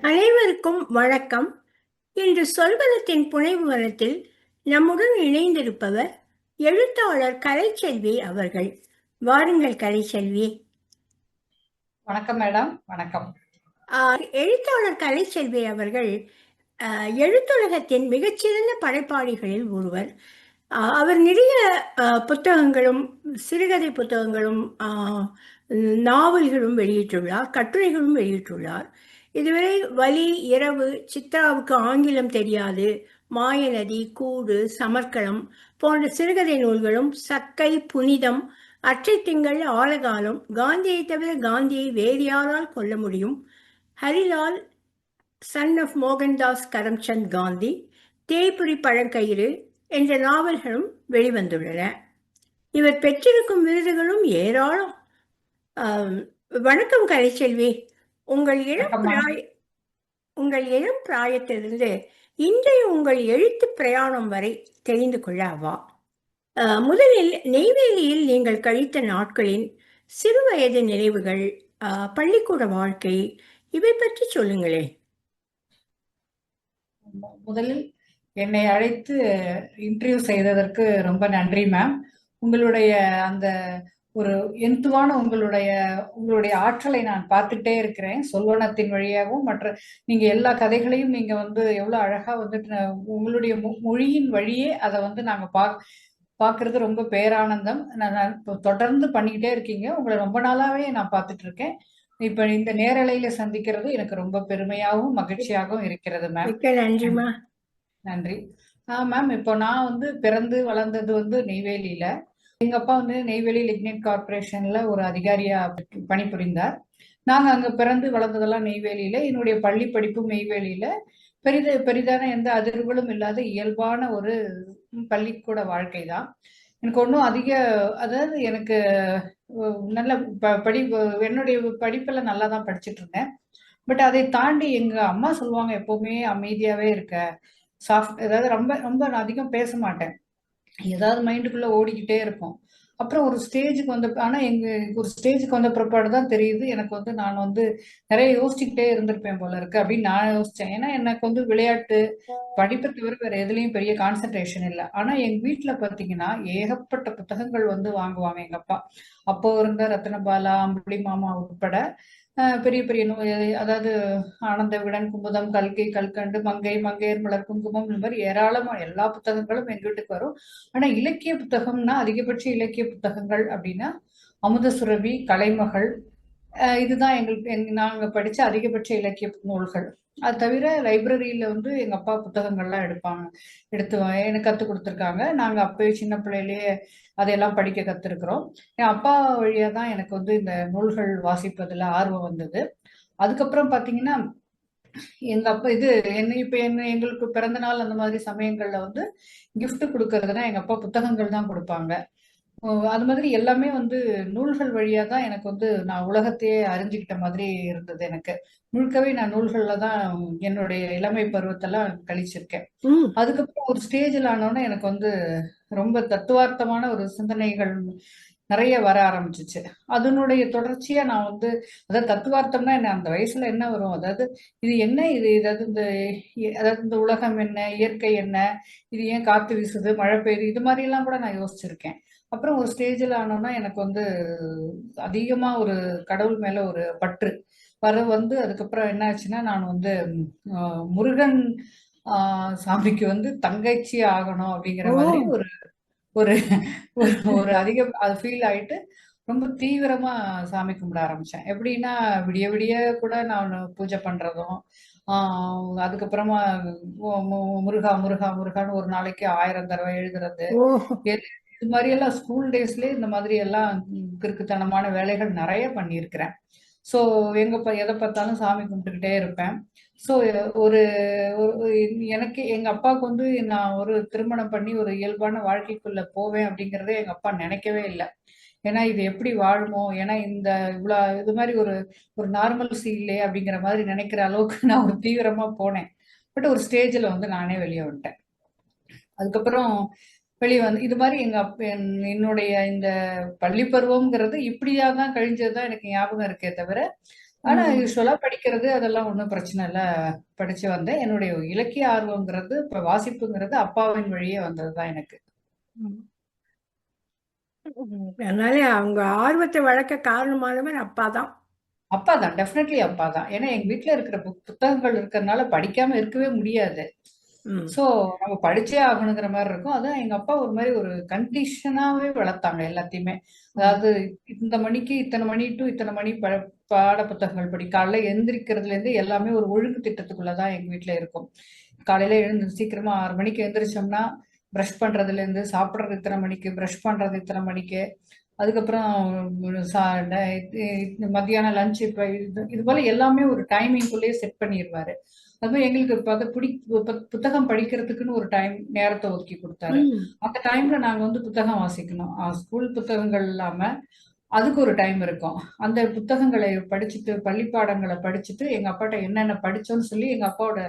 அனைவருக்கும் வணக்கம். இன்று சொல்வனத்தின் புனைவு வனத்தில் நம்முடன் இணைந்திருப்பவர் எழுத்தாளர் கலைச்செல்வி அவர்கள். வாருங்கள் கலைச்செல்வி. வணக்கம் மேடம் வணக்கம். எழுத்தாளர் கலைச்செல்வி அவர்கள் எழுத்துலகத்தின் மிகச்சிறந்த படைப்பாளிகளில் ஒருவர். அவர் நிறைய புத்தகங்களும் சிறுகதை புத்தகங்களும் நாவல்களும் வெளியிட்டுள்ளார் கட்டுரைகளும் வெளியிட்டுள்ளார். இதுவரை வலி இரவு சித்ராவுக்கு ஆங்கிலம் தெரியாது. மாயநதி கூடு சமர்க்களம் போன்ற சிறுகதை நூல்களும் சக்கை புனிதம் அற்றை திங்கள் ஆலகாலம் காந்தியை தவிர காந்தியை வேறு யாரால் கொல்ல முடியும்? ஹரிலால் சன் ஆஃப் மோகன்தாஸ் கரம்சந்த் காந்தி தேய்புரி பழங்கயிறு என்ற நாவல்களும் வெளிவந்துள்ளன. இவர் பெற்றிருக்கும் விருதுகளும் ஏராளம். வணக்கம் கலைச்செல்வி. உங்கள் இளம். பிராய உங்கள் இளம் பிராயத்திலிருந்து இன்றைய உங்கள் எழுத்து பிரயாணம் வரை தெரிந்து கொள்ள அஹ், முதலில் நெய்வேலியில் நீங்கள் கழித்த நாட்களின் சிறுவயது நினைவுகள் பள்ளிக்கூட வாழ்க்கை இவை பற்றி சொல்லுங்களேன். முதலில் என்னை அழைத்து இன்டர்வியூ செய்ததற்கு ரொம்ப நன்றி மேம் உங்களுடைய அந்த ஒரு எந்துவான உங்களுடைய உங்களுடைய ஆற்றலை நான் பார்த்துட்டே இருக்கிறேன். சொல்வனத்தின் வழியாகவும் மற்ற நீங்க எல்லா கதைகளையும் நீங்க வந்து எவ்வளவு அழகா வந்துட்டு உங்களுடைய மொழியின் வழியே அதை வந்து நாங்க பா பார்க்கிறது ரொம்ப பேரானந்தம். நான் தொடர்ந்து பண்ணிக்கிட்டே இருக்கீங்க. உங்களை ரொம்ப நாளாவே நான் பார்த்துட்டு இருக்கேன் இப்ப இந்த நேரலையில சந்திக்கிறது எனக்கு ரொம்ப பெருமையாகவும் மகிழ்ச்சியாகவும் இருக்கிறது மேம் நன்றிமா நன்றி. ஆ மேம் இப்போ நான் வந்து பிறந்து வளர்ந்தது வந்து நெய்வேலியில. எங்க அப்பா வந்து நெய்வேலி லிக்னைட் கார்பரேஷன்ல ஒரு அதிகாரியா பணிபுரிந்தார். நாங்க அங்க பிறந்து வளர்ந்ததெல்லாம் நெய்வேலியில. என்னுடைய பள்ளி படிப்பும் நெய்வேலியில. பெரித பெரிதான எந்த அதிர்வுகளும் இல்லாத இயல்பான ஒரு பள்ளிக்கூட வாழ்க்கை தான் எனக்கு ஒன்றும் அதிக அதாவது எனக்கு நல்ல ப- படி என்னுடைய படிப்பெல்லாம் நல்லா தான் படிச்சுட்டு இருந்தேன் பட் அதை தாண்டி எங்க அம்மா சொல்லுவாங்க எப்பவுமே அமைதியாவே இருக்க. சாஃப்ட் அதாவது ரொம்ப ரொம்ப நான் அதிகம் பேச மாட்டேன். ஏதாவது மைண்டுக்குள்ள ஓடிக்கிட்டே இருக்கும் அப்புறம் ஒரு ஸ்டேஜுக்கு வந்த ஆனா எங்க ஒரு ஸ்டேஜுக்கு வந்த பிற்பாடு தான் தெரியுது. எனக்கு வந்து நான் வந்து நிறைய யோசிச்சுக்கிட்டே இருந்திருப்பேன் போல இருக்கு அப்படின்னு நான் யோசிச்சேன். ஏன்னா எனக்கு வந்து விளையாட்டு படிப்பை தவிர வேற எதுலயும் பெரிய கான்சென்ட்ரேஷன் இல்லை. ஆனா எங்க வீட்டுல பாத்தீங்கன்னா ஏகப்பட்ட புத்தகங்கள் வந்து வாங்குவாங்க எங்க அப்பா. அப்போ இருந்த ரத்னபாலா அம்புலி மாமா உட்பட பெரிய பெரிய நோய் அதாவது ஆனந்த விகடன் குமுதம் கல்கை கல்கண்டு மங்கை மங்கையர் மலர் குங்குமம் இந்த மாதிரி ஏராளமான எல்லா புத்தகங்களும் எங்க வீட்டுக்கு வரும். ஆனா இலக்கிய புத்தகம்னா அதிகபட்ச இலக்கிய புத்தகங்கள் அப்படின்னா அமுதசுரபி கலைமகள் இதுதான் எங்களுக்கு நாங்கள் படித்த அதிகபட்ச இலக்கிய நூல்கள். அது தவிர லைப்ரரியில வந்து எங்க அப்பா புத்தகங்கள்லாம் எடுப்பாங்க. எடுத்து எனக்கு கற்றுக் கொடுத்துருக்காங்க. நாங்கள் அப்போயே சின்ன பிள்ளையிலேயே அதையெல்லாம் படிக்க கற்றுருக்குறோம் என் அப்பா வழியா தான் எனக்கு வந்து இந்த நூல்கள் வாசிப்பதில் ஆர்வம் வந்தது. அதுக்கப்புறம் பார்த்தீங்கன்னா எங்க அப்பா இது என்ன இப்ப என்ன எங்களுக்கு பிறந்த நாள் அந்த மாதிரி சமயங்கள்ல வந்து கிஃப்ட் கொடுக்கறதுனா எங்க அப்பா புத்தகங்கள் தான் கொடுப்பாங்க. அது மாதிரி எல்லாமே வந்து நூல்கள் வழியா தான் எனக்கு வந்து நான் உலகத்தையே அறிஞ்சுக்கிட்ட மாதிரி இருந்தது எனக்கு. முழுக்கவே நான் நூல்கள்ல தான் என்னுடைய இளமை பருவத்தெல்லாம் கழிச்சிருக்கேன். அதுக்கப்புறம் ஒரு ஸ்டேஜில் ஆனோடனே எனக்கு வந்து ரொம்ப தத்துவார்த்தமான ஒரு சிந்தனைகள் நிறைய வர ஆரம்பிச்சிச்சு. அதனுடைய தொடர்ச்சியா நான் வந்து அதாவது தத்துவார்த்தம்னா என்ன அந்த வயசுல என்ன வரும்? அதாவது இது என்ன இது? அதாவது இந்த அதாவது இந்த உலகம் என்ன? இயற்கை என்ன? இது ஏன் காத்து வீசுது? மழை பெய்யுது? இது மாதிரி எல்லாம் கூட நான் யோசிச்சிருக்கேன். அப்புறம் ஒரு ஸ்டேஜில் ஆனோன்னா எனக்கு வந்து அதிகமா ஒரு கடவுள் மேல ஒரு பற்று. வர வந்து அதுக்கப்புறம் என்ன ஆச்சுன்னா நான் வந்து முருகன் சாமிக்கு வந்து தங்கச்சி ஆகணும் அப்படிங்கிற மாதிரி ஒரு ஒரு ஒரு அதிக அது ஃபீல் ஆயிட்டு ரொம்ப தீவிரமா சாமி கும்பிட ஆரம்பிச்சேன். எப்படின்னா விடிய விடிய கூட நான் பூஜை பண்றதும் ஆஹ் அதுக்கப்புறமா முருகா முருகா முருகான்னு ஒரு நாளைக்கு ஆயிரம் தடவை எழுதுறது. இது மாதிரி எல்லாம் ஸ்கூல் டேஸ்லயே இந்த மாதிரி எல்லாம் கிறுக்குத்தனமான வேலைகள் நிறைய பண்ணியிருக்கிறேன். ஸோ எங்க எதை பார்த்தாலும் சாமி கும்பிட்டுக்கிட்டே இருப்பேன். ஸோ ஒரு எனக்கு எங்க அப்பாவுக்கு வந்து நான் ஒரு திருமணம் பண்ணி ஒரு இயல்பான வாழ்க்கைக்குள்ள போவேன் அப்படிங்கறதே எங்க அப்பா நினைக்கவே இல்லை. ஏன்னா இது எப்படி வாழுமோ? ஏன்னா இந்த இவ்வளோ இது மாதிரி ஒரு ஒரு நார்மல் இல்லையே அப்படிங்கிற மாதிரி நினைக்கிற அளவுக்கு நான் ஒரு தீவிரமா போனேன். பட் ஒரு ஸ்டேஜில் வந்து நானே வெளியே வந்துட்டேன். அதுக்கப்புறம் வெளியே வந்து இது மாதிரி எங்க என்னுடைய இந்த பள்ளி பருவம்ங்கிறது இப்படியா தான் கழிஞ்சது தான் எனக்கு ஞாபகம் இருக்கே தவிர ஆனா. யூஸ்வலா படிக்கிறது அதெல்லாம் ஒன்றும் பிரச்சனை இல்லை படிச்சு வந்தேன் என்னுடைய இலக்கிய ஆர்வங்கிறது இப்ப வாசிப்புங்கிறது அப்பாவின் வழியே வந்ததுதான் எனக்கு. அதனால அவங்க ஆர்வத்தை வளர்க்க காரணமானவர் அப்பா தான் அப்பா தான் டெஃபினெட்லி அப்பா தான் ஏன்னா எங்க வீட்ல இருக்கிற புத்தகங்கள் இருக்கிறதுனால படிக்காம இருக்கவே முடியாது. சோ நம்ம படிச்சே ஆகணுங்கிற மாதிரி இருக்கும். அதான் எங்க அப்பா ஒரு மாதிரி ஒரு கண்டிஷனாவே வளர்த்தாங்க எல்லாத்தையுமே. அதாவது இந்த மணிக்கு இத்தனை மணி டு இத்தனை மணி ப பாட புத்தகங்கள் படி காலைல எந்திரிக்கிறதுல இருந்து எல்லாமே ஒரு ஒழுங்கு திட்டத்துக்குள்ளதான் எங்க வீட்ல இருக்கும். காலையில எழுந்து சீக்கிரமா ஆறு மணிக்கு எந்திரிச்சோம்னா ப்ரஷ் பண்றதுல இருந்து சாப்பிடுறது இத்தனை மணிக்கு ப்ரஷ் பண்றது இத்தனை மணிக்கு அதுக்கப்புறம் சா- மத்தியானம் லஞ்ச் இப்போ இது இது போல எல்லாமே ஒரு டைமிங்குள்ளேயே செட் பண்ணிடுவாரு அதுவும் எங்களுக்கு பார்த்து பிடி புத்தகம் படிக்கிறதுக்குன்னு ஒரு டைம் நேரத்தை ஒதுக்கி கொடுத்தாரு. அந்த டைம்ல நாங்க வந்து புத்தகம் வாசிக்கணும். ஸ்கூல் புத்தகங்கள் இல்லாம அதுக்கு ஒரு டைம் இருக்கும். அந்த புத்தகங்களை படிச்சுட்டு பள்ளி பாடங்களை படிச்சுட்டு எங்க அப்பாட்ட என்னென்ன படிச்சோம்னு சொல்லி எங்க அப்பாவோட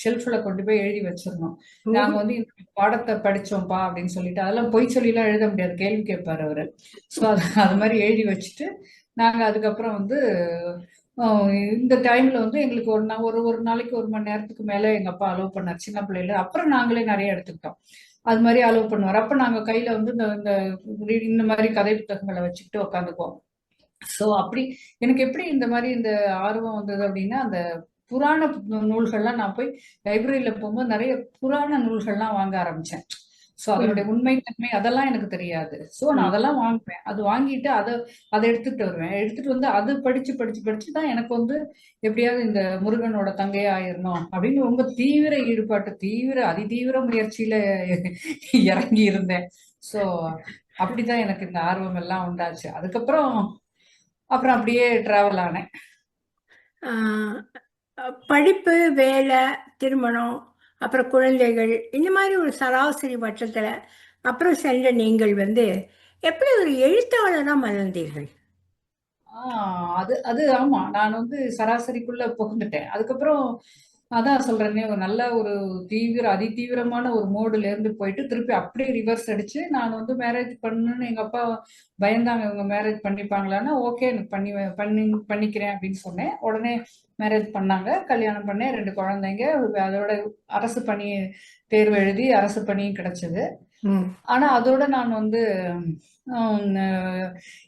ஷெல்ஃப்ல கொண்டு போய் எழுதி வச்சிருந்தோம் நாங்க வந்து இந்த பாடத்தை படிச்சோம்ப்பா அப்படின்னு சொல்லிட்டு அதெல்லாம் பொய் சொல்லிலாம் எழுத முடியாது. கேள்வி கேட்பாரு அவரு. ஸோ அது அது மாதிரி எழுதி வச்சுட்டு நாங்க அதுக்கப்புறம் வந்து இந்த டைம்ல வந்து எங்களுக்கு ஒரு நா- ஒரு ஒரு நாளைக்கு ஒரு மணி நேரத்துக்கு மேல எங்க அப்பா அலோவ் பண்ணார். சின்ன பிள்ளையில. அப்புறம் நாங்களே நிறைய எடுத்துக்கிட்டோம். அது மாதிரி அலோவ் பண்ணுவார். அப்ப நாங்க கையில வந்து இந்த இந்த இந்த மாதிரி கதை புத்தகங்களை வச்சுக்கிட்டு உட்காந்துக்குவோம் ஸோ அப்படி எனக்கு எப்படி இந்த மாதிரி இந்த ஆர்வம் வந்தது அப்படின்னா அந்த புராண நூல்கள்லாம் நான் போய் லைப்ரரியில போகும்போது நிறைய புராண நூல்கள்லாம் வாங்க ஆரம்பிச்சேன். ஸோ அதனுடைய உண்மைத்தன்மை அதெல்லாம் எனக்கு தெரியாது. ஸோ நான் அதெல்லாம் வாங்குவேன். அது வாங்கிட்டு அதை அதை எடுத்துட்டு வருவேன். எடுத்துட்டு வந்து அது படிச்சு படிச்சு படிச்சு தான் எனக்கு வந்து எப்படியாவது இந்த முருகனோட தங்கையா ஆயிரணும் அப்படின்னு ரொம்ப தீவிர ஈடுபாட்டு தீவிர அதிதீவிர முயற்சியில இறங்கி இருந்தேன். ஸோ அப்படிதான் எனக்கு இந்த ஆர்வம் எல்லாம் உண்டாச்சு. அதுக்கப்புறம் அப்புறம் அப்படியே டிராவல் ஆனேன். படிப்பு வேலை திருமணம் அப்புறம் குழந்தைகள் இந்த மாதிரி ஒரு சராசரி பட்சத்தில் அப்புறம் சென்ற நீங்கள் வந்து எப்படி ஒரு எழுத்தாளராக மலர்ந்தீர்கள்? ஆஹ் அது அது ஆமா. நான் வந்து சராசரிக்குள்ள புகுந்துட்டேன். அதுக்கப்புறம் அதான் சொல்றேனே ஒரு நல்ல ஒரு தீவிர அதிதீவிரமான ஒரு மோடுல இருந்து போயிட்டு திருப்பி அப்படியே ரிவர்ஸ் அடிச்சு நான் வந்து மேரேஜ் பண்ணணும்னு எங்க அப்பா பயந்தாங்க இவங்க மேரேஜ் பண்ணிப்பாங்களான்னா ஓகே எனக்கு பண்ணி பண்ணி பண்ணிக்கிறேன் அப்படின்னு சொன்னேன். உடனே மேரேஜ் பண்ணாங்க கல்யாணம் பண்ணேன் ரெண்டு குழந்தைங்க அதோட அரசு பணி தேர்வு எழுதி அரசு பணியும் கிடைச்சது. ஆனா அதோட நான் வந்து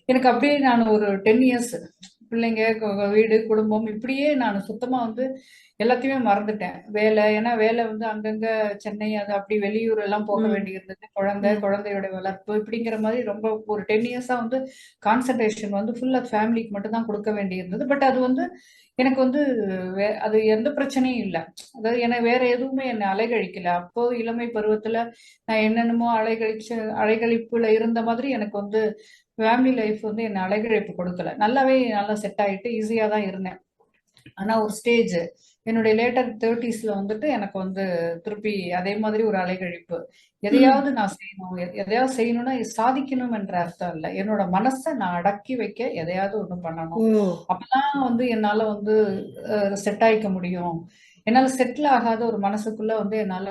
எனக்கு அப்படியே நான் ஒரு டென் இயர்ஸ் பிள்ளைங்க வீடு குடும்பம் இப்படியே நான் சுத்தமா வந்து எல்லாத்தையுமே மறந்துட்டேன். வேலை ஏன்னா வேலை வந்து அங்கங்க சென்னை அது அப்படி வெளியூர் எல்லாம் போக. வேண்டியிருந்தது. குழந்தை. குழந்தையோட வளர்ப்பு இப்படிங்கிற மாதிரி ரொம்ப ஒரு டென் இயர்ஸா வந்து கான்சன்ட்ரேஷன் வந்து ஃபுல்லா ஃபேமிலிக்கு மட்டும் தான் கொடுக்க வேண்டியிருந்தது. பட் அது வந்து எனக்கு வந்து வே- அது எந்த பிரச்சனையும் இல்லை. அதாவது எனக்கு வேற எதுவுமே என்னை அலைகழிக்கல. அப்போ இளமை பருவத்துல நான் என்னென்னமோ அலைகழிச்சு அலைகழிப்புல இருந்த மாதிரி எனக்கு வந்து ஃபேமிலி லைஃப் வந்து என்னை அலைகழிப்பு கொடுக்கல. நல்லாவே நல்லா செட் ஆயிட்டு ஈஸியா தான் இருந்தேன். ஆனா ஒரு ஸ்டேஜ் என்னுடைய லேட்டர் தேர்ட்டிஸ்ல வந்துட்டு எனக்கு வந்து திருப்பி அதே மாதிரி ஒரு அலைகழிப்பு. எதையாவது நான் செய்யணும். எதையாவது செய்யணும்னா சாதிக்கணும் என்ற அர்த்தம் இல்லை. என்னோட மனசை நான் அடக்கி வைக்க எதையாவது ஒண்ணு பண்ணணும். அப்பதான் வந்து என்னால வந்து செட் ஆயிக்க முடியும். என்னால செட்டில் ஆகாத ஒரு மனசுக்குள்ள வந்து என்னால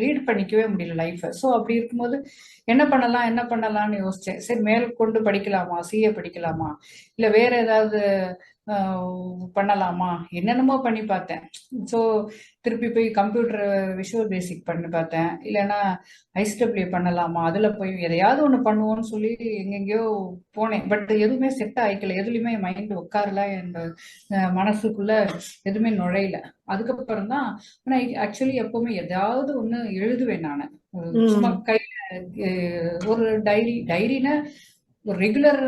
லீட் பண்ணிக்கவே முடியல லைஃப்பை ஸோ அப்படி இருக்கும்போது என்ன பண்ணலாம் என்ன பண்ணலாம்னு யோசிச்சேன். சரி மேற்கொண்டு படிக்கலாமா? சிஏ படிக்கலாமா? இல்லை வேற ஏதாவது பண்ணலாமா? என்னென்னமோ பண்ணி பார்த்தேன். ஸோ திருப்பி போய் கம்ப்யூட்டர் விஷுவல் பேசிக் பண்ணி பார்த்தேன். இல்லைன்னா ஐஸ்டபிள்யூ பண்ணலாமா? அதுல போய் எதையாவது ஒண்ணு பண்ணுவோம்னு சொல்லி எங்கெங்கேயோ போனேன். பட் எதுவுமே செட் ஆயிக்கல. எதுலையுமே மைண்ட் உட்காரல. என் மனசுக்குள்ள எதுவுமே நுழையல. அதுக்கப்புறம் தான் ஆக்சுவலி எப்பவுமே ஏதாவது ஒண்ணு எழுதுவேன் நான். சும்மா. கையில ஒரு டைரி டைரினா ஒரு ரெகுலர்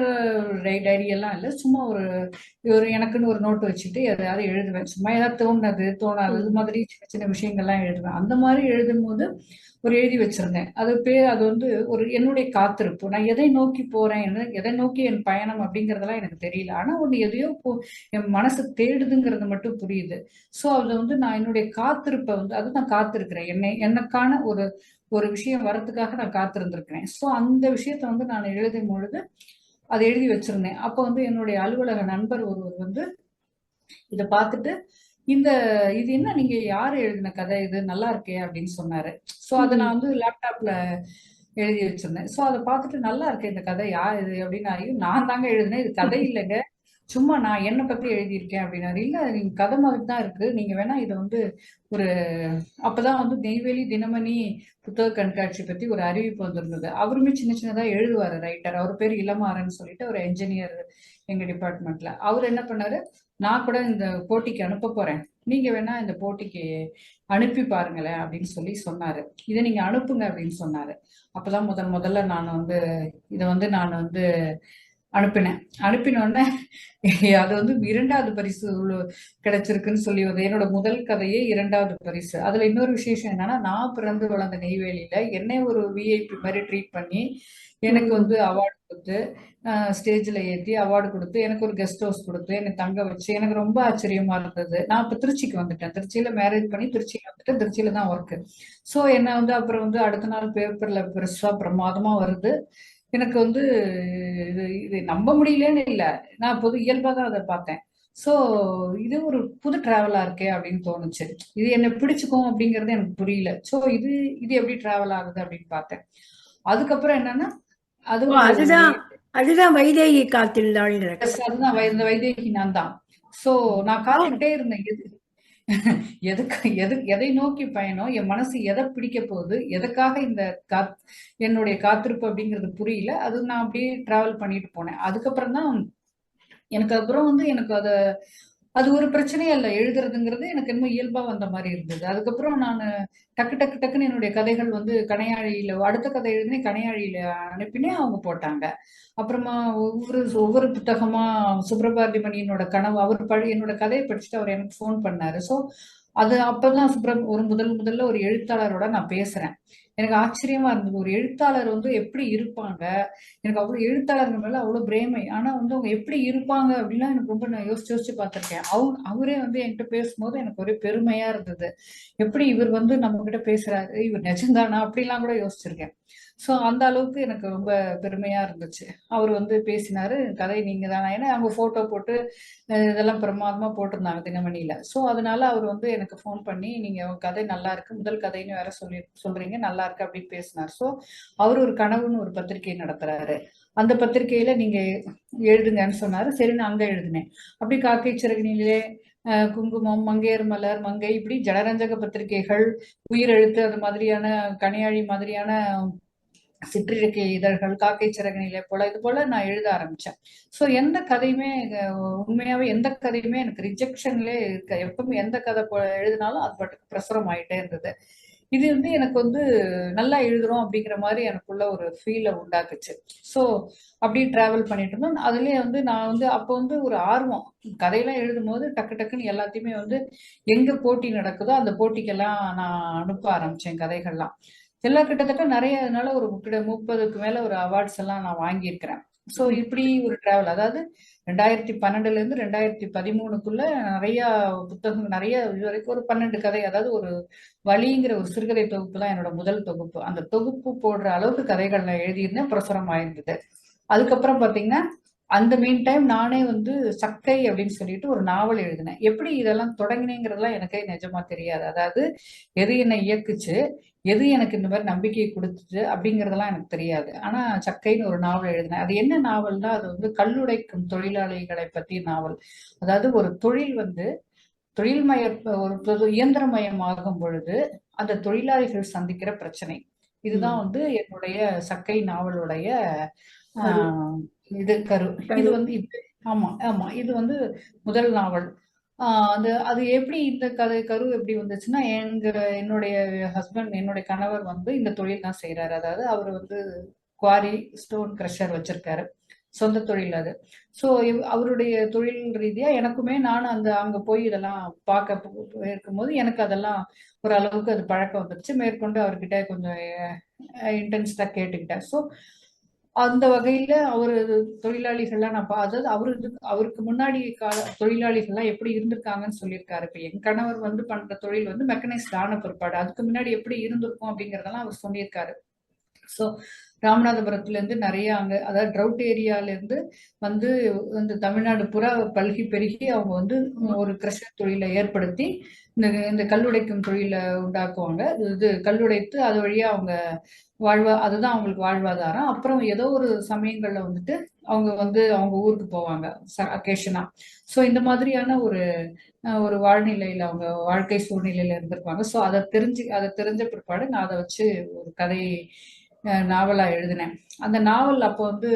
டைரி எல்லாம் இல்லை. சும்மா ஒரு ஒரு எனக்குன்னு ஒரு நோட்டு வச்சுட்டு எதாவது எழுதுவேன். சும்மா ஏதாவது தோணுது தோணாது இது மாதிரி சின்ன சின்ன விஷயங்கள்லாம் எழுதுவேன். அந்த மாதிரி எழுதும் போது ஒரு எழுதி வச்சிருந்தேன். அது பேர் அது வந்து ஒரு என்னுடைய காத்திருப்பு. நான் எதை நோக்கி போறேன் என்ன எதை நோக்கி என் பயணம் அப்படிங்கறதெல்லாம் எனக்கு தெரியல. ஆனா ஒன்று எதையோ போ என் மனசு தேடுதுங்கிறது மட்டும் புரியுது. ஸோ அதுல வந்து நான் என்னுடைய காத்திருப்பை வந்து அது நான் காத்திருக்கிறேன். என்னை எனக்கான ஒரு ஒரு விஷயம் வரத்துக்காக நான் காத்திருந்திருக்கிறேன். ஸோ அந்த விஷயத்த வந்து நான் எழுதும் பொழுது அதை எழுதி வச்சிருந்தேன். அப்போ வந்து என்னுடைய அலுவலக நண்பர் ஒருவர் வந்து இதை பார்த்துட்டு இந்த இது என்ன நீங்க யாரு எழுதின கதை இது? நல்லா இருக்கே அப்படின்னு சொன்னாரு. சோ அதை நான் வந்து லேப்டாப்ல எழுதி வச்சிருந்தேன். சோ அதை பார்த்துட்டு நல்லா இருக்கு இந்த கதை யார் இது அப்படின்னு ஐயோ நான் தாங்க எழுதினேன். இது கதை இல்லைங்க. சும்மா நான் என்னை பத்தி எழுதியிருக்கேன் அப்படின்னாரு. இல்ல நீங்க கதை மாதிரி தான் இருக்கு. நீங்க வேணா இதை வந்து ஒரு அப்பதான் வந்து நெய்வேலி தினமணி புத்தக கண்காட்சி பத்தி ஒரு அறிவிப்பு வந்திருந்தது. அவருமே சின்ன சின்னதா எழுதுவாரு ரைட்டர் அவர் பேர் இளமாறன்னு சொல்லிட்டு ஒரு என்ஜினியர் எங்க டிபார்ட்மெண்ட்ல அவர் என்ன பண்ணாரு? நான் கூட இந்த போட்டிக்கு அனுப்ப போறேன். நீங்க வேணா இந்த போட்டிக்கு அனுப்பி பாருங்களேன் அப்படின்னு சொல்லி சொன்னாரு. இதை நீங்க அனுப்புங்க அப்படின்னு சொன்னாரு. அப்பதான் முதல் முதல்ல நான் வந்து இதை வந்து நான் வந்து அனுப்பினேன். அனுப்பின உடனே அது வந்து இரண்டாவது பரிசு கிடைச்சிருக்குன்னு சொல்லி வந்து என்னோட முதல் கதையே இரண்டாவது பரிசு. அதுல இன்னொரு விசேஷம் என்னன்னா நான் பிறந்து வளர்ந்த நெய்வேலியில என்னை ஒரு விஐபி மாதிரி ட்ரீட் பண்ணி எனக்கு வந்து அவார்டு கொடுத்து ஸ்டேஜ்ல ஏத்தி அவார்டு கொடுத்து எனக்கு ஒரு கெஸ்ட் ஹவுஸ் கொடுத்து என்னை தங்க வச்சு எனக்கு ரொம்ப ஆச்சரியமா இருந்தது. நான் இப்ப திருச்சிக்கு வந்துட்டேன். திருச்சியில மேரேஜ் பண்ணி திருச்சிக்கு வந்துட்டு திருச்சியில தான் ஒர்க்கு ஸோ என்ன வந்து அப்புறம் வந்து அடுத்த நாள் பேப்பர்ல பெருசா பிரமாதமா வருது. எனக்கு வந்து இது இது நம்ப முடியலன்னு இல்லை. நான் பொது இயல்பாக தான் அதை பார்த்தேன். ஸோ இது ஒரு புது டிராவலா இருக்கே அப்படின்னு தோணுச்சு. இது என்ன பிடிச்சுக்கும் அப்படிங்கிறது எனக்கு புரியல. ஸோ இது இது எப்படி டிராவல் ஆகுது அப்படின்னு பார்த்தேன். அதுக்கப்புறம் என்னன்னா அதுவும் அதுதான் அதுதான் வைதேகி காத்திருந்தாள்ன்ற Yes, அதுதான் இந்த வைதேகி நான் தான் சோ நான் காத்துக்கிட்டே இருந்தேன். எது எதுக்கு எது எதை நோக்கி பயணம்? என் மனசு எதை பிடிக்க போகுது? எதுக்காக இந்த காத் என்னுடைய காத்திருப்பு அப்படிங்கிறது புரியல. அது நான் அப்படியே டிராவல் பண்ணிட்டு போனேன். அதுக்கப்புறம் தான் எனக்கு அப்புறம் வந்து எனக்கு அத அது ஒரு பிரச்சனையே இல்லை எழுதுறதுங்கிறது எனக்கு என்னமோ இயல்பா வந்த மாதிரி இருந்தது. அதுக்கப்புறம் நான் டக்கு டக்கு டக்குன்னு என்னுடைய கதைகள் வந்து கனையாழியில அடுத்த கதை எழுதினே கனையாழியில அனுப்பினே அவங்க போட்டாங்க. அப்புறமா ஒவ்வொரு ஒவ்வொரு புத்தகமா சுப்பிரபாரதிமணியனோட கனவு அவர் படி என்னோட கதையை படிச்சுட்டு அவர் எனக்கு ஃபோன் பண்ணாரு. ஸோ அது அப்பதான் சுப்ர ஒரு முதல் முதல்ல ஒரு எழுத்தாளரோட நான் பேசுறேன். எனக்கு ஆச்சரியமா இருந்தது. ஒரு எழுத்தாளர் வந்து எப்படி இருப்பாங்க? எனக்கு அவ்வளவு எழுத்தாளர்கள் மேல அவ்வளவு பிரேமை. ஆனா வந்து அவங்க எப்படி இருப்பாங்க அப்படின்லாம் எனக்கு ரொம்ப நான் யோசிச்சு யோசிச்சு பார்த்திருக்கேன். அவங்க அவரே வந்து என்கிட்ட பேசும்போது எனக்கு ஒரே பெருமையா இருந்தது. எப்படி இவர் வந்து நம்ம கிட்ட பேசுறாரு? இவர் நிஜம்தானா? அப்படிலாம் கூட யோசிச்சிருக்கேன். ஸோ அந்த அளவுக்கு எனக்கு ரொம்ப பெருமையா இருந்துச்சு. அவர் வந்து பேசினாரு கதை நீங்க தானே? ஏன்னா அவங்க போட்டோ போட்டு இதெல்லாம் பிரமாதமா போட்டிருந்தாங்க தினமணியில. ஸோ அதனால அவர் வந்து எனக்கு ஃபோன் பண்ணி நீங்க கதை நல்லா இருக்கு முதல் கதைன்னு வேற சொல்லி சொல்றீங்க நல்லா இருக்கு அப்படின்னு பேசினார். ஸோ அவர் ஒரு கனவுன்னு ஒரு பத்திரிகை நடத்துறாரு. அந்த பத்திரிகையில நீங்க எழுதுங்கன்னு சொன்னாரு. சரி நான் அங்கே எழுதினேன். அப்படி காக்கை சிறகினிலே குங்குமம் மங்கையர் மலர் மங்கை இப்படி ஜனரஞ்சக பத்திரிகைகள் உயிரெழுத்து அது மாதிரியான கனியாழி மாதிரியான சிற்றிருக்கை இதழ்கள் காக்கை சிறகனிலே போல இது போல நான் எழுத ஆரம்பிச்சேன். ஸோ எந்த கதையுமே உண்மையாவே எந்த கதையுமே எனக்கு ரிஜெக்ஷன்லே இருக்க எப்பவும் எந்த கதை போ- எழுதினாலும் அது பாட்டுக்கு பிரசுரம் ஆயிட்டே இருந்தது. இது வந்து எனக்கு வந்து நல்லா எழுதுறோம் அப்படிங்கிற மாதிரி எனக்குள்ள ஒரு ஃபீலை உண்டாக்குச்சு. ஸோ அப்படியே டிராவல் பண்ணிட்டு இருந்தோம். அதுலயே வந்து நான் வந்து அப்போ வந்து ஒரு ஆர்வம். கதையெல்லாம் எழுதும் போது டக்கு டக்குன்னு எல்லாத்தையுமே வந்து எங்க போட்டி நடக்குதோ அந்த போட்டிக்கெல்லாம் நான் அனுப்ப ஆரம்பிச்சேன் கதைகள்லாம். எல்லாம் கிட்டத்தட்ட நிறைய அதனால ஒரு முப்பதுக்கு மேல ஒரு அவார்ட்ஸ் எல்லாம் நான் வாங்கியிருக்கிறேன். ஸோ இப்படி ஒரு டிராவல் அதாவது ரெண்டாயிரத்தி பன்னெண்டுல இருந்து ரெண்டாயிரத்தி பதிமூணுக்குள்ள நிறைய புத்தகம் நிறைய இது வரைக்கும் ஒரு பன்னெண்டு கதை அதாவது ஒரு வழிங்கிற ஒரு சிறுகதை தொகுப்பு தான் என்னோட முதல் தொகுப்பு. அந்த தொகுப்பு போடுற அளவுக்கு கதைகள் நான் எழுதியிருந்தேன் பிரசுரம் ஆயிருந்தது. அதுக்கப்புறம் பாத்தீங்கன்னா அந்த மீன் டைம் நானே வந்து சக்கை அப்படின்னு சொல்லிட்டு ஒரு நாவல் எழுதினேன். எப்படி இதெல்லாம் தொடங்கினேங்கிறதெல்லாம் எனக்கே நிஜமா தெரியாது. அதாவது எது என்னை இயக்குச்சு எது எனக்கு இந்த மாதிரி நம்பிக்கையை கொடுத்துச்சு அப்படிங்கறதெல்லாம் எனக்கு தெரியாது. ஆனா சக்கைன்னு ஒரு நாவல் எழுதினேன். அது என்ன நாவல்னா அது வந்து கல்லுடைக்கும் தொழிலாளிகளை பற்றிய நாவல். அதாவது ஒரு தொழில் வந்து தொழில்மய ஒரு பொது இயந்திரமயமாகும் பொழுது அந்த தொழிலாளிகள் சந்திக்கிற பிரச்சனை. இதுதான் வந்து என்னுடைய சக்கை நாவலுடைய ஆஹ், இது கரு. இது வந்து இது. ஆமா ஆமா. இது வந்து முதல் நாவல். அது அது எப்படி இந்த கதை கரு எப்படி வந்துச்சுன்னா எங்க என்னுடைய ஹஸ்பண்ட் என்னுடைய கணவர் வந்து இந்த தொழில் தான் செய்யறாரு அதாவது அவர் வந்து குவாரி ஸ்டோன் கிரஷர் வச்சிருக்காரு. சொந்த தொழில் அது. ஸோ அவருடைய தொழில் ரீதியா எனக்குமே நானும் அந்த அங்க போய் இதெல்லாம் பார்க்க இருக்கும்போது எனக்கு அதெல்லாம் ஒரு அளவுக்கு அது பழக்கம் வந்துருச்சு. மேற்கொண்டு அவர்கிட்ட கொஞ்சம் இன்டென்ஸ்டா கேட்டுக்கிட்டேன். ஸோ அந்த வகையில அவரு தொழிலாளிகள்லாம் நான் அதாவது அவரு அவருக்கு முன்னாடி கால தொழிலாளிகள்லாம் எப்படி இருந்திருக்காங்கன்னு சொல்லியிருக்காரு. இப்ப என் கணவர் வந்து பண்ற தொழில் வந்து மெக்கனைஸ் தான பிற்பாடு. அதுக்கு முன்னாடி எப்படி இருந்திருக்கும் அப்படிங்கறதெல்லாம் அவர் சொல்லியிருக்காரு. ஸோ ராமநாதபுரத்துல இருந்து நிறைய அங்க அதாவது ட்ரவுட் ஏரியால இருந்து வந்து இந்த தமிழ்நாடு புறா பல்கி பெருகி அவங்க வந்து ஒரு கிரஷர் தொழிலை ஏற்படுத்தி இந்த இந்த கல்லுடைக்கும் தொழிலை உண்டாக்குவாங்க. இது கல்லுடைத்து அது வழியா அவங்க வாழ்வா அதுதான் அவங்களுக்கு வாழ்வாதாரம். அப்புறம் ஏதோ ஒரு சமயங்கள்ல வந்துட்டு அவங்க வந்து அவங்க ஊருக்கு போவாங்க அக்கேஷனா ஸோ இந்த மாதிரியான ஒரு அஹ், ஒரு வாழ்நிலையில அவங்க வாழ்க்கை சூழ்நிலையில இருந்திருப்பாங்க. ஸோ அதை தெரிஞ்சு அதை தெரிஞ்ச பிற்பாடு நான் அதை வச்சு ஒரு கதை நாவலாக நாவலா எழுதினேன். அந்த நாவல் அப்போ வந்து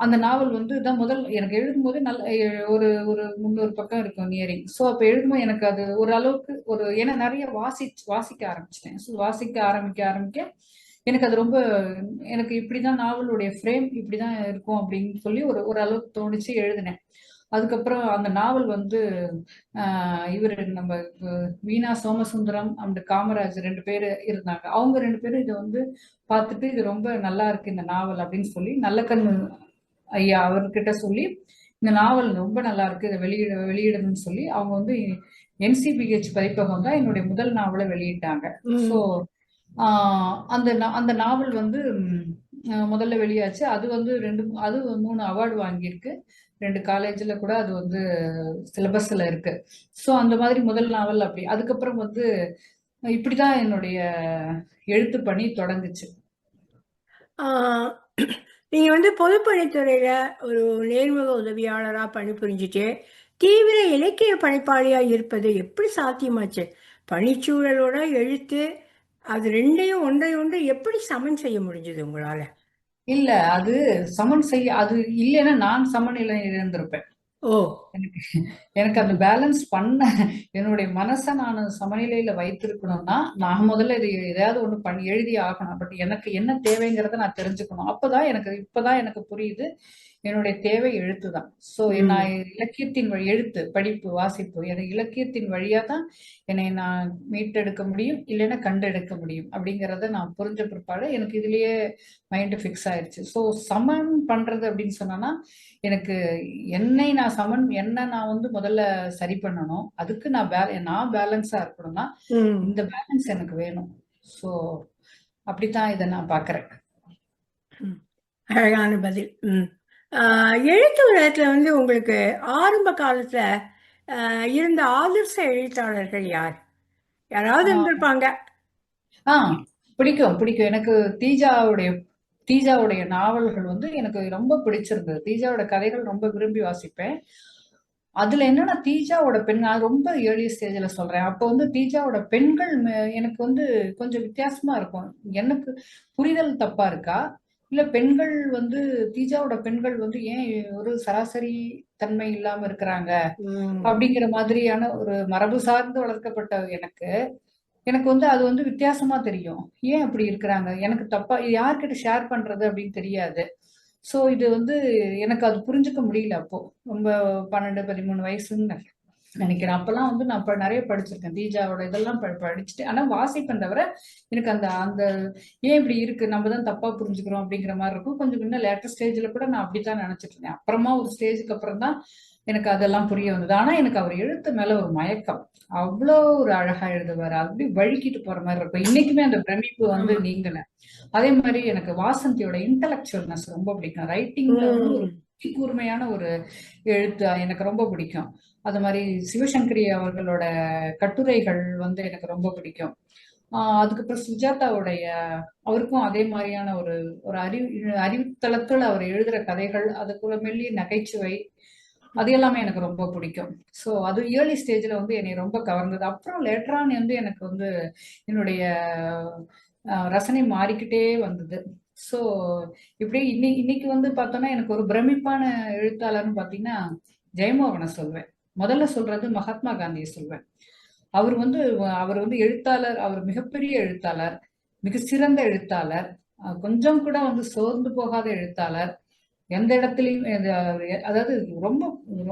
அந்த நாவல் வந்து தான் முதல் எனக்கு எழுதும்போது நல்ல ஒரு ஒரு முந்நூறு பக்கம் இருக்கும் நியரிங் ஸோ அப்போ எழுதும்போது எனக்கு அது ஒரு அளவுக்கு ஒரு ஏன்னா நிறைய வாசி வாசிக்க ஆரம்பிச்சிட்டேன். ஸோ வாசிக்க ஆரம்பிக்க ஆரம்பிக்க எனக்கு அது ரொம்ப எனக்கு இப்படிதான் நாவலுடைய ஃப்ரேம் இப்படிதான் இருக்கும் அப்படின்னு சொல்லி ஒரு ஒரு அளவுக்கு தோணிச்சு எழுதினேன். அதுக்கப்புறம் அந்த நாவல் வந்து இவர் நம்ம வீணா சோமசுந்தரம் அண்ட் காமராஜ் ரெண்டு பேர் இருந்தாங்க. அவங்க ரெண்டு பேரும் இதை வந்து பார்த்துட்டு இது ரொம்ப நல்லா இருக்கு இந்த நாவல் அப்படின்னு சொல்லி நல்லக்கண்ணு ஐயா அவர்கிட்ட சொல்லி இந்த நாவல் ரொம்ப நல்லா இருக்கு இதை வெளியிட வெளியிடணும்னு சொல்லி அவங்க வந்து என்சிபிஹெச் பதிப்பகம் தான் என்னுடைய முதல் நாவலை வெளியிட்டாங்க. ஸோ அந்த அந்த நாவல் வந்து முதல்ல வெளியாச்சு. அது வந்து ரெண்டு அது மூணு அவார்டு வாங்கியிருக்கு. ரெண்டு காலேஜில் கூட அது வந்து சிலபஸில் இருக்கு. ஸோ அந்த மாதிரி முதல் நாவல் அப்படி. அதுக்கப்புறம் வந்து இப்படிதான் என்னுடைய எழுத்து பணி தொடங்குச்சு. நீங்க வந்து பொதுப்பணித்துறையில ஒரு நேர்முக உதவியாளரா பணிபுரிஞ்சுட்டு தீவிர இலக்கிய பணிப்பாளியாக இருப்பது எப்படி சாத்தியமாச்சு? பணிச்சூழலோட எழுத்து அது ரெண்டையும் ஒன்றை ஒன்று எப்படி சமன் செய்ய முடிஞ்சது உங்களால? இல்ல அது சமன் செய்ய அது இல்லைன்னா நான் சமநிலை இழந்திருப்பேன் ஓ. எனக்கு எனக்கு அந்த பேலன்ஸ் பண்ண என்னுடைய மனசை நான் சமநிலையில வைத்திருக்கணும்னா நான் முதல்ல இது எதையாவது ஒண்ணு பண்ணி எழுதி ஆகணும். பட் எனக்கு என்ன தேவைங்கிறத நான் தெரிஞ்சுக்கணும். அப்பதான் எனக்கு இப்பதான் எனக்கு புரியுது. என்னுடைய தேவை எழுத்து தான் ஸோ. நான் இலக்கியத்தின் வழி எழுத்து படிப்பு வாசிப்பு எனக்கு இலக்கியத்தின் வழியா தான் என்னை நான் மீட்டெடுக்க முடியும் இல்லைன்னா கண்டெடுக்க முடியும் அப்படிங்கிறத நான் புரிஞ்ச பிற்பாடு எனக்கு இதுலயே மைண்ட் ஃபிக்ஸ் ஆயிடுச்சு ஸோ சமன் பண்றது அப்படின்னு சொன்னா எனக்கு என்னை நான் சமன் என்ன நான் வந்து முதல்ல சரி பண்ணணும். அதுக்கு நான் பேல நான் பேலன்ஸா இருக்கணும்னா இந்த பேலன்ஸ் எனக்கு வேணும். ஸோ அப்படித்தான் இதை நான் பார்க்கறேன் ம். அழகான பதில். எழுத்து உலகத்துல வந்து உங்களுக்கு ஆரம்ப காலத்துல இருந்த ஆதர்ச எழுத்தாளர்கள் யார்? யாராவது இருந்திருப்பாங்க? ஆ பிடிக்கும் பிடிக்கும். எனக்கு தீஜாவுடைய தீஜாவுடைய நாவல்கள் வந்து எனக்கு ரொம்ப பிடிச்சிருந்தது. தீஜாவோட கதைகள் ரொம்ப விரும்பி வாசிப்பேன். அதுல என்னன்னா தீஜாவோட பெண் நான் ரொம்ப ஏர்லி ஸ்டேஜ்ல சொல்றேன். அப்போ வந்து தீஜாவோட பெண்கள் எனக்கு வந்து கொஞ்சம் வித்தியாசமா இருக்கும். எனக்கு புரிதல் தப்பா இருக்கா? இல்ல பெண்கள் வந்து தீஜாவோட பெண்கள் வந்து ஏன் ஒரு சராசரி தன்மை இல்லாம இருக்கிறாங்க? அப்படிங்கிற மாதிரியான ஒரு மரபு சார்ந்து வளர்க்கப்பட்ட எனக்கு. எனக்கு வந்து அது வந்து வித்தியாசமா தெரியும். ஏன் அப்படி இருக்கிறாங்க? எனக்கு தப்பா யார்கிட்ட ஷேர் பண்றது அப்படின்னு தெரியாது. சோ இது வந்து எனக்கு அது புரிஞ்சுக்க முடியல அப்போ. ரொம்ப பன்னெண்டு பதிமூணு வயசுன்னு நினைக்கிறேன். அப்பெல்லாம் வந்து நான் இப்ப நிறைய படிச்சிருக்கேன். தீஜாவோட இதெல்லாம் படிச்சுட்டு ஆனா வாசிப்பேன் தவிர எனக்கு அந்த அந்த ஏன் இப்படி இருக்கு? நம்ம தான் தப்பா புரிஞ்சுக்கிறோம் அப்படிங்கிற மாதிரி இருக்கும். கொஞ்சம் இன்னும் லேட்டர் ஸ்டேஜ்ல கூட நான் அப்படித்தான் நினைச்சிட்டு இருந்தேன். அப்புறமா ஒரு ஸ்டேஜுக்கு அப்புறம் தான் எனக்கு அதெல்லாம் புரிய வந்தது. ஆனா எனக்கு அவர் எழுத்து மேல ஒரு மயக்கம். அவ்வளோ ஒரு அழகா எழுதுவாரு அப்படி வழுக்கிட்டு போற மாதிரி இருக்கும். இன்னைக்குமே அந்த பிரமிப்பு வந்து நீங்கல. அதே மாதிரி எனக்கு வாசந்தியோட இன்டலெக்சுவல்னஸ் ரொம்ப பிடிக்கும். ரைட்டிங்ல ஒரு கூர்மையான ஒரு எழுத்து எனக்கு ரொம்ப பிடிக்கும். அது மாதிரி சிவசங்கரி அவர்களோட கட்டுரைகள் வந்து எனக்கு ரொம்ப பிடிக்கும். அதுக்கப்புறம் சுஜாதாவுடைய அவருக்கும் அதே மாதிரியான ஒரு ஒரு அறிவு அறிவுத்தளத்தில் அவர் எழுதுற கதைகள் அதுக்குள்ள மெல்லிய நகைச்சுவை அது எல்லாமே எனக்கு ரொம்ப பிடிக்கும். ஸோ அது ஏர்லி ஸ்டேஜில் வந்து என்னை ரொம்ப கவர்ந்தது. அப்புறம் லேட்டரான் வந்து எனக்கு வந்து என்னுடைய ரசனை மாறிக்கிட்டே வந்தது. ஸோ இப்படி இன்னைக்கு இன்னைக்கு வந்து பார்த்தோன்னா எனக்கு ஒரு பிரமிப்பான எழுத்தாளர்னு பார்த்தீங்கன்னா ஜெயமோகனை சொல்வேன். முதல்ல சொல்றது மகாத்மா காந்தியை சொல்வேன். அவர் வந்து அவர் வந்து எழுத்தாளர் அவர் மிகப்பெரிய எழுத்தாளர் மிக சிறந்த எழுத்தாளர் கொஞ்சம் கூட வந்து சோர்ந்து போகாத எழுத்தாளர். எந்த இடத்துலயும் அதாவது ரொம்ப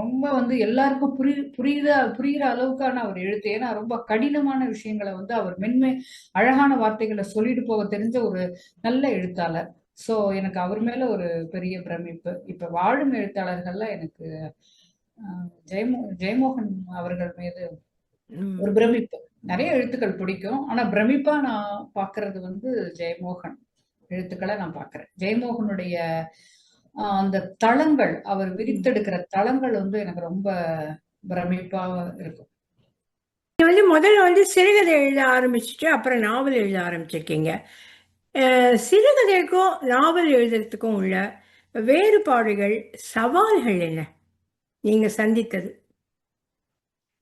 ரொம்ப வந்து எல்லாருக்கும் புரி புரியுத புரியுற அளவுக்கான அவர் எழுத்து. ஏன்னா ரொம்ப கடினமான விஷயங்களை வந்து அவர் மென்மை அழகான வார்த்தைகளை சொல்லிட்டு போக தெரிஞ்ச ஒரு நல்ல எழுத்தாளர். சோ எனக்கு அவர் மேல ஒரு பெரிய பிரமிப்பு. இப்ப வாழும் எழுத்தாளர்கள்ல எனக்கு ஜெயமோ ஜெயமோகன் அவர்கள் மீது ஒரு பிரமிப்பு. நிறைய எழுத்துக்கள் பிடிக்கும். ஆனா பிரமிப்பா நான் பாக்குறது வந்து ஜெயமோகன். எழுத்துக்களை நான் பார்க்கிறேன். ஜெயமோகனுடைய அந்த தளங்கள் அவர் விரித்தெடுக்கிற தளங்கள் வந்து எனக்கு ரொம்ப பிரமிப்பா இருக்கும். நீங்க வந்து முதல்ல வந்து சிறுகதை எழுத ஆரம்பிச்சுட்டு அப்புறம் நாவல் எழுத ஆரம்பிச்சிருக்கீங்க. சிறுகதைக்கும் நாவல் எழுதுறதுக்கும் உள்ள வேறுபாடுகள் சவால்கள் என்ன? நீங்க சந்தித்தது.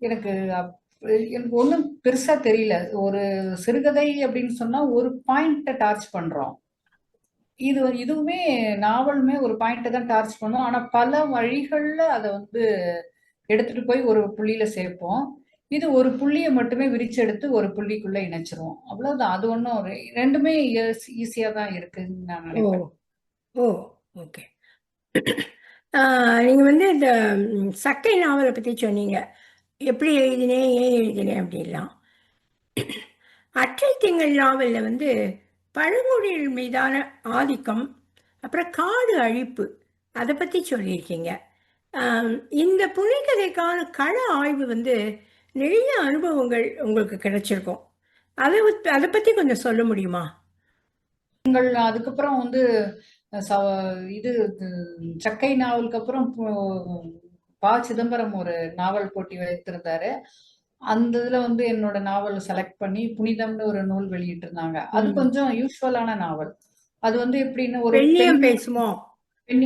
எனக்கு எனக்கு ஒண்ணும் பெருசா தெரியல. ஒரு சிறுகதை அப்படின்னு சொன்னா ஒரு பாயிண்ட டார்ச் பண்றோம். இது இதுவுமே நாவலுமே ஒரு பாயிண்ட தான் டார்ச் பண்ணும். ஆனா பல வழிகள்ல அதை வந்து எடுத்துட்டு போய் ஒரு புள்ளியில சேர்ப்போம். இது ஒரு புள்ளியை மட்டுமே விரிச்செடுத்து ஒரு புள்ளிக்குள்ள இணைச்சிருவோம். அவ்வளவுதான். அது ஒன்றும் ரெண்டுமே ஈஸியா தான் இருக்குன்னு நான் நினைப்பேன். ஓ. ஓகே. நீங்கள் வந்து இந்த ம், சக்கை நாவலை பற்றி சொன்னீங்க. எப்படி எழுதினேன் ஏன் எழுதினேன் அப்படின்லாம். அற்றை திங்கள் நாவலில் வந்து பழங்குடிகள் மீதான ஆதிக்கம் அப்புறம் காடு அழிப்பு அதை பற்றி சொல்லியிருக்கீங்க. ஆம், இந்த புனைக்கதைக்கான கள ஆய்வு வந்து நிறைய அனுபவங்கள் உங்களுக்கு கிடைச்சிருக்கும். அதை அதை பற்றி கொஞ்சம் சொல்ல முடியுமா? அதுக்கப்புறம் வந்து இது சக்கை நாவலுக்கு அப்புறம் பு- சிதம்பரம் ஒரு நாவல் போட்டி வைத்திருந்தாரு. அந்த இதுல வந்து என்னோட நாவல் செலக்ட் பண்ணி புனிதம்னு ஒரு நூல் வெளியிட்டிருந்தாங்க. அது. கொஞ்சம் யூஸ்வலான நாவல். அது வந்து எப்படின்னு ஒரு பேசுமோ?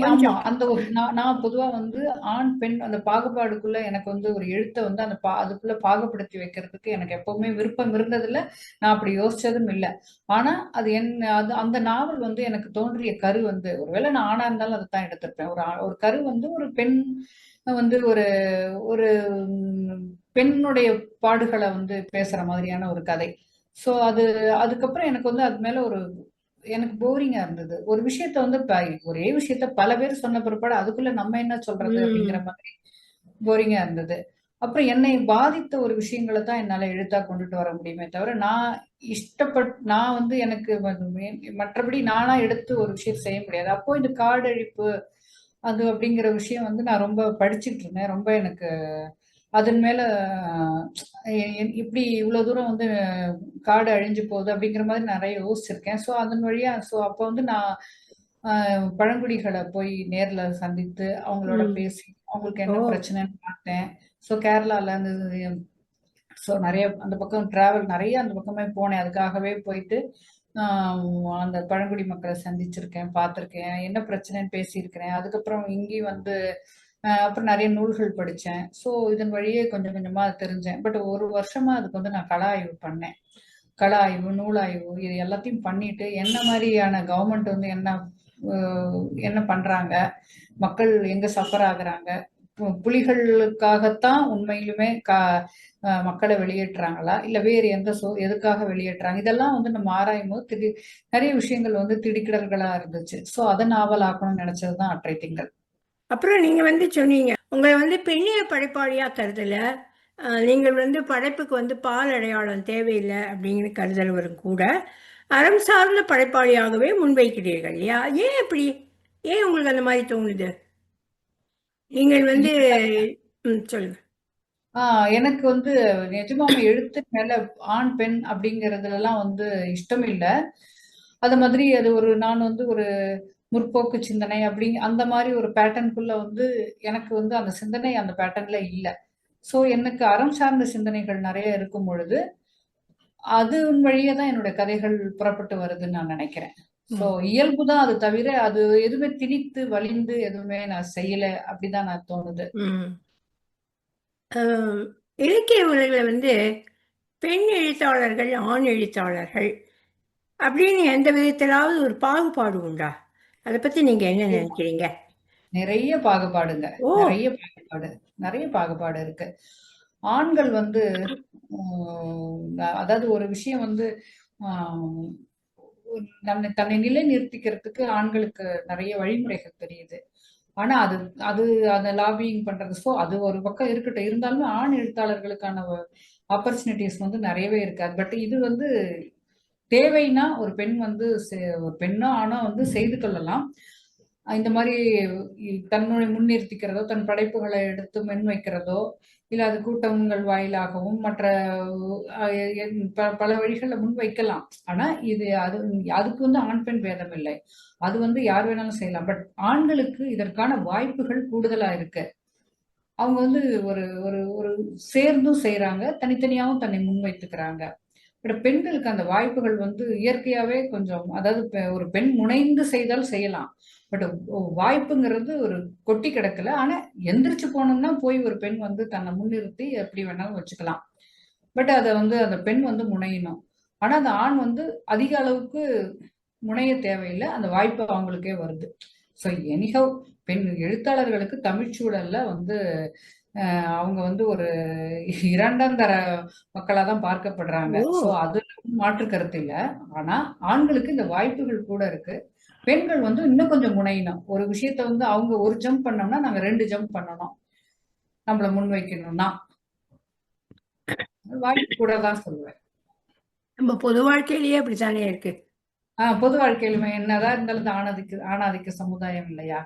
கொஞ்சம் அந்த ஒரு நான் நான் பொதுவா வந்து ஆண் பெண் அந்த பாகுபாடுக்குள்ள எனக்கு வந்து ஒரு எழுத்தை வந்து அந்த பா அதுக்குள்ள பாகுபடுத்தி வைக்கிறதுக்கு எனக்கு எப்பவுமே விருப்பம் இருந்ததில்ல. நான் அப்படி யோசிச்சதும் இல்லை. ஆனா அது என்ன அது அந்த நாவல் வந்து எனக்கு தோன்றிய கரு வந்து ஒருவேளை நான் ஆணா இருந்தாலும் அதை தான் எடுத்திருப்பேன். ஒரு ஒரு கரு வந்து ஒரு பெண் வந்து ஒரு ஒரு பெண்ணுடைய பாடுகளை வந்து பேசுற மாதிரியான ஒரு கதை. சோ அது அதுக்கப்புறம் எனக்கு வந்து அது மேல ஒரு எனக்கு போரிங்கா இருந்தது. ஒரு விஷயத்த வந்து ஒரே விஷயத்த பல பேர் சொன்ன பிற்பாடு அதுக்குள்ள நம்ம என்ன சொல்றது அப்படிங்கிற மாதிரி போரிங்கா இருந்தது. அப்புறம் என்னை பாதித்த ஒரு விஷயங்களை தான் என்னால எழுத்தா கொண்டுட்டு வர முடியுமே தவிர நான் இஷ்டப்பட் நான் வந்து எனக்கு மற்றபடி நானா எடுத்து ஒரு விஷயம் செய்ய முடியாது. அப்போ இந்த காடழிப்பு அது அப்படிங்கிற விஷயம் வந்து நான் ரொம்ப படிச்சுட்டு இருந்தேன். ரொம்ப எனக்கு அதன் மேல இப்படி இவ்வளவு தூரம் வந்து காடு அழிஞ்சு போகுது அப்படிங்கிற மாதிரி நிறைய யோசிச்சிருக்கேன். ஸோ அதன் வழியா ஸோ அப்போ வந்து நான் பழங்குடிகளை போய் நேர்ல சந்தித்து அவங்களோட பேசி அவங்களுக்கு என்ன பிரச்சனைன்னு பார்த்தேன். ஸோ கேரளால அந்த ஸோ நிறைய அந்த பக்கம் டிராவல் நிறைய அந்த பக்கமே போனேன். அதுக்காகவே போயிட்டு அந்த பழங்குடி மக்களை சந்திச்சிருக்கேன் பார்த்துருக்கேன். என்ன பிரச்சனைன்னு பேசியிருக்கிறேன். அதுக்கப்புறம் இங்கேயும் வந்து அப்புறம் நிறைய நூல்கள் படித்தேன் ஸோ இதன் வழியே கொஞ்சம் கொஞ்சமாக தெரிஞ்சேன். பட் ஒரு வருஷமாக அதுக்கு வந்து நான் கலா ஆய்வு பண்ணேன். கலாய்வு ஆய்வு நூலாய்வு இது எல்லாத்தையும் பண்ணிட்டு என்ன மாதிரியான கவர்மெண்ட் வந்து என்ன என்ன பண்ணுறாங்க மக்கள் எங்கே சஃபர் ஆகுறாங்க புலிகளுக்காகத்தான் உண்மையிலுமே கா மக்களை வெளியேற்றுறாங்களா? இல்லை வேறு எந்த சோ எதுக்காக வெளியேற்றுறாங்க? இதெல்லாம் வந்து நம்ம ஆராயும் போது திடீர் நிறைய விஷயங்கள் வந்து திடுக்கிடல்களாக இருந்துச்சு. ஸோ அதை நாவல் ஆகணும்னு நினச்சது தான் அற்றை திங்கள். அப்புறம் நீங்க வந்து சொன்னீங்க உங்களை வந்து பெண்ணிய படைப்பாளியா கருதல. நீங்கள் வந்து படைப்புக்கு வந்து பால் அடையாளம் தேவையில்லை அப்படிங்கிற கருதல் வரும் கூட. அறம் சார்ந்த படைப்பாளியாகவே முன்வைக்கிறீர்கள் இல்லையா? ஏன் இப்படி ஏன் உங்களுக்கு அந்த மாதிரி தோணுது? நீங்கள் வந்து சொல்லுங்க. ஆஹ் எனக்கு வந்து நிஜமாம எழுத்து மேல ஆண் பெண் அப்படிங்கறதுல எல்லாம் வந்து இஷ்டம் இல்லை அது மாதிரி அது ஒரு நான் வந்து ஒரு முற்போக்கு சிந்தனை அப்படி அந்த மாதிரி ஒரு பேட்டர்னுக்குள்ள வந்து எனக்கு வந்து அந்த சிந்தனை அந்த பேட்டர்ன்ல இல்லை. ஸோ எனக்கு அறம் சார்ந்த சிந்தனைகள் நிறைய இருக்கும் பொழுது அது வழியே தான் என்னோட கதைகள் புறப்பட்டு வருதுன்னு நான் நினைக்கிறேன். ஸோ இயல்பு தான் அது தவிர அது எதுவுமே திணித்து வலிந்து எதுவுமே நான் செய்யல அப்படிதான் நான் தோணுது. இலக்கிய உலகில் வந்து பெண் எழுத்தாளர்கள் ஆண் எழுத்தாளர்கள் அப்படின்னு எந்த விதத்திலாவது ஒரு பாகுபாடு உண்டா? அதை பத்தி நீங்க என்ன நினைக்கிறீங்க? நிறைய பாகுபாடுங்க. நிறைய பாகுபாடு. நிறைய பாகுபாடு இருக்கு. ஆண்கள் வந்து அதாவது ஒரு விஷயம் வந்து நம்மை தன்னை நிலை நிறுத்திக்கிறதுக்கு ஆண்களுக்கு நிறைய வழிமுறைகள் தெரியுது. ஆனா அது அது அந்த லாபியிங் பண்றது ஸோ அது ஒரு பக்கம் இருக்கட்டும். இருந்தாலுமே ஆண் எழுத்தாளர்களுக்கான ஆப்பர்ச்சுனிட்டிஸ் வந்து நிறையவே இருக்காது பட் இது வந்து தேவைன்னா ஒரு பெண் வந்து ஒரு பெண்ணோ ஆணோ வந்து செய்து கொள்ளலாம். இந்த மாதிரி தன்னுடைய முன்னிறுத்திக்கிறதோ தன் படைப்புகளை எடுத்து மென் வைக்கிறதோ இல்லை அது கூட்டங்கள் வாயிலாகவும் மற்ற ப- பல வழிகளில் முன்வைக்கலாம். ஆனால் இது அது அதுக்கு வந்து ஆண் பெண் பேதம் இல்லை. அது வந்து யார் வேணாலும் செய்யலாம். பட் ஆண்களுக்கு இதற்கான வாய்ப்புகள் கூடுதலாக இருக்கு. அவங்க வந்து ஒரு ஒரு ஒரு சேர்ந்தும் செய்கிறாங்க தனித்தனியாகவும் தன்னை முன்வைத்துக்கிறாங்க. பட் பெண்களுக்கு அந்த வாய்ப்புகள் வந்து இயற்கையாவே கொஞ்சம் அதாவது பெ- ஒரு பெண் முனைந்து செய்தால் செய்யலாம். பட் வாய்ப்புங்கிறது ஒரு கொட்டி கிடக்கல. ஆனா எந்திரிச்சு போனோம்னா போய் ஒரு பெண் வந்து தன்னை முன்னிறுத்தி எப்படி வேணாலும் வச்சுக்கலாம். பட் அதை வந்து அந்த பெண் வந்து முனையணும். ஆனா அந்த ஆண் வந்து அதிக அளவுக்கு முனைய தேவையில்லை. அந்த வாய்ப்பு அவங்களுக்கே வருது. ஸோ எனிஹவ் பெண் எழுத்தாளர்களுக்கு தமிழ்ச்சூழல்ல வந்து அவங்க வந்து ஒரு இரண்டாம் தர மக்களா தான் பார்க்கப்படுறாங்க ஸோ அது மாற்று கருத்து இல்லை. ஆனா ஆண்களுக்கு இந்த வாய்ப்புகள் கூட இருக்கு. பெண்கள் வந்து இன்னும் கொஞ்சம் முனையணும். ஒரு விஷயத்த வந்து அவங்க ஒரு ஜம்ப் பண்ணோம்னா நாங்க ரெண்டு ஜம்ப் பண்ணணும். நம்மள முன்வைக்கணும்னா வாய்ப்பு கூட தான் சொல்லுவேன். நம்ம பொது வாழ்க்கையிலேயே அப்படித்தானே இருக்கு? ஆஹ் பொது வாழ்க்கையிலுமே என்னதான் இருந்தாலும் ஆணாதிக்க ஆணாதிக்க சமுதாயம் இல்லையா?